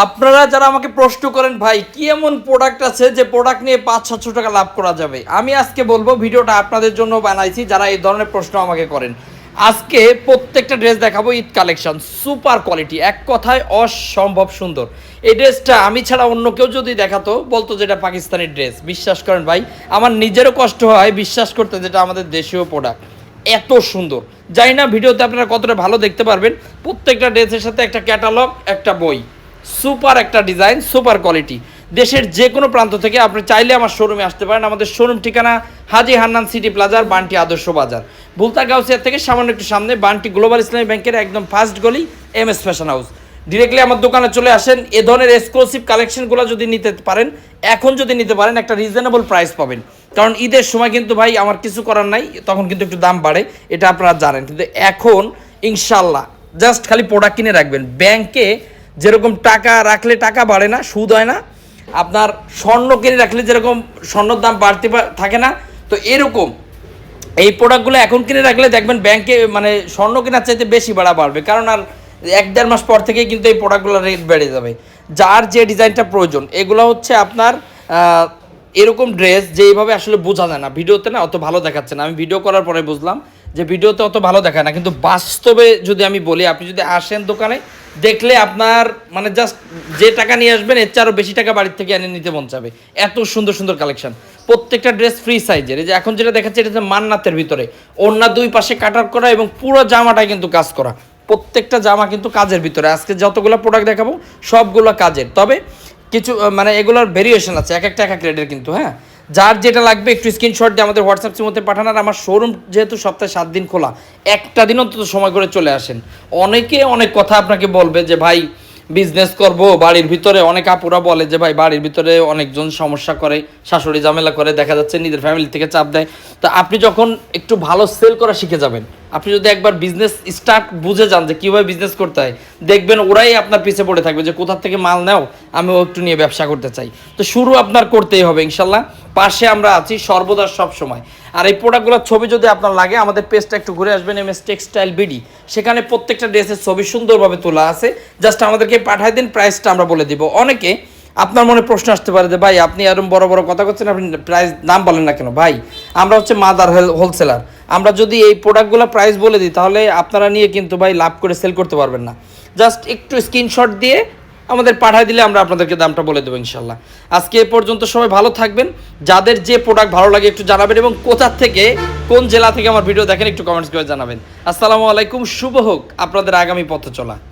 আপনারা যারা আমাকে প্রশ্ন করেন, ভাই, কি এমন প্রোডাক্ট আছে যে প্রোডাক্ট নিয়ে পাঁচ সাতশো টাকা লাভ করা যাবে? আমি আজকে বলব, ভিডিওটা আপনাদের জন্য বানাইছি, যারা এই ধরনের প্রশ্ন আমাকে করেন। আজকে প্রত্যেকটা ড্রেস দেখাবো, ঈদ কালেকশন সুপার কোয়ালিটি এক কথায় অসম্ভব সুন্দর। এই ড্রেসটা আমি ছাড়া অন্য কেউ যদি দেখাতো, বলতো যেটা পাকিস্তানি ড্রেস বিশ্বাস করেন ভাই, আমার নিজেরও কষ্ট হয় বিশ্বাস করতে যেটা আমাদের দেশীয় প্রোডাক্ট এত সুন্দর। জানি না ভিডিওতে আপনারা কতটা ভালো দেখতে পারবেন। প্রত্যেকটা ড্রেসের সাথে একটা ক্যাটালগ একটা বই। সুপার একটা ডিজাইন, সুপার কোয়ালিটি। দেশের যে কোনো প্রান্ত থেকে আপনি চাইলে আমার শোরুমে আসতে পারেন। আমাদের শোরুম ঠিকানা হাজি হান্নান সিটি প্লাজার, বান্টি আদর্শ বাজার। বুলতা গাউসিয়া থেকে সামান্য একটু সামনে, বান্টি গ্লোবাল ইসলামী ব্যাংকের একদম ফার্স্ট গলি M S fashion house. Directly আমার দোকানে চলে আসেন। এ ধরনের এক্সক্লুসিভ কালেকশনগুলো যদি নিতে পারেন, এখন যদি নিতে পারেন, একটা রিজনেবল প্রাইস পাবেন। কারণ ঈদের সময় কিন্তু ভাই আমার কিছু করার নাই, তখন কিন্তু একটু দাম বাড়ে, এটা আপনারা জানেন। কিন্তু এখন ইনশাল্লাহ জাস্ট খালি প্রোডাক্ট কিনে রাখবেন। ব্যাংকে যেরকম টাকা রাখলে টাকা বাড়ে না, সুদ হয় না। আপনার স্বর্ণ কিনে রাখলে যেরকম স্বর্ণর দাম বাড়তে থাকে না। তো এরকম এই প্রোডাক্টগুলো এখন কিনে রাখলে দেখবেন ব্যাংকে মানে স্বর্ণ কেনার চাইতে বেশি বাড়া বাড়বে। কারণ আর এক দেড় মাস পর থেকেই কিন্তু এই প্রোডাক্টগুলোর রেট বেড়ে যাবে। যার যে ডিজাইনটা প্রয়োজন, এগুলো হচ্ছে আপনার এরকম ড্রেস যে এইভাবে আসলে বোঝা যায় না। ভিডিওতে না অত ভালো দেখাচ্ছে না। আমি ভিডিও করার পরে বুঝলাম যে ভিডিওতে অত ভালো দেখায় না। কিন্তু বাস্তবে যদি আমি বলি, আপনি যদি আসেন দোকানে দেখলে আপনার মানে জাস্ট যে টাকা নিয়ে আসবেন, এর চেয়ে আরও বেশি টাকা বাড়ির থেকে এনে নিতে মন চাবে। এত সুন্দর সুন্দর কালেকশন প্রত্যেকটা ড্রেস ফ্রি সাইজের এই যে এখন যেটা দেখাচ্ছে, এটা হচ্ছে মান্নাতের ভিতরে। ওড়না দুই পাশে কাটার করা এবং পুরো জামাটাই কিন্তু কাজ করা। প্রত্যেকটা জামা কিন্তু কাজের ভিতরে। আজকে যতগুলো প্রোডাক্ট দেখাবো, সবগুলো কাজের। তবে কিছু মানে এগুলোর ভেরিয়েশন আছে। এক একটা এক এক রেটের কিন্তু হ্যাঁ? যার যেটা লাগবে একটু স্ক্রিনশট দিয়ে আমাদের হোয়াটসঅ্যাপ মধ্যে পাঠান। আর আমার শোরুম যেহেতু সপ্তাহে সাত দিন খোলা, একটা দিন অন্তত সময় করে চলে আসেন। অনেকে অনেক কথা আপনাকে বলবে যে, ভাই বিজনেস করব বাড়ির ভিতরে। অনেক আপুরা বলে যে, ভাই, বাড়ির ভিতরে অনেকজন সমস্যা করে, শাশুড়ি ঝামেলা করে, দেখা যাচ্ছে নিজের ফ্যামিলি থেকে চাপ দেয়। তো আপনি যখন একটু ভালো সেল করা শিখে যাবেন, আপনি যদি একবার বিজনেস স্টার্ট বুঝে যান যে কীভাবে বিজনেস করতে হয়, দেখবেন ওরাই আপনার পিছে পড়ে থাকবে যে কোথা থেকে মাল নাও? আমিও একটু নিয়ে ব্যবসা করতে চাই। তো শুরু আপনার করতেই হবে, ইনশাল্লাহ। পাশে আমরা আছি সর্বদা সব সময় আর এই প্রোডাক্টগুলোর ছবি যদি আপনার লাগে, আমাদের পেজটা একটু ঘুরে আসবেন এম এস টেক্সটাইল বিডি সেখানে প্রত্যেকটা ড্রেসের ছবি সুন্দরভাবে তোলা আছে। জাস্ট আমাদেরকে পাঠাই দিন প্রাইসটা আমরা বলে দিব। অনেকে আপনার মনে প্রশ্ন আসতে পারে যে, ভাই, আপনি এরকম বড় বড় কথা করছেন আপনি প্রাইস নাম বলেন না কেন? ভাই, আমরা হচ্ছে মাদার হোলসেলার আমরা যদি এই প্রোডাক্টগুলো প্রাইস বলে দিই, তাহলে আপনারা নিয়ে কিন্তু, ভাই, লাভ করে সেল করতে পারবেন না। জাস্ট একটু স্ক্রিনশট দিয়ে আমাদের পাঠায় দিলে আমরা আপনাদেরকে দামটা বলে দেবো ইনশাল্লাহ। আজকে এ পর্যন্ত সবাই ভালো থাকবেন। যাদের যে প্রোডাক্ট ভালো লাগে একটু জানাবেন এবং কোথা থেকে, কোন জেলা থেকে আমার ভিডিও দেখেন, একটু কমেন্টস করে জানাবেন। আসসালামু আলাইকুম, শুভ হোক। আপনাদের আগামী পথ চলা।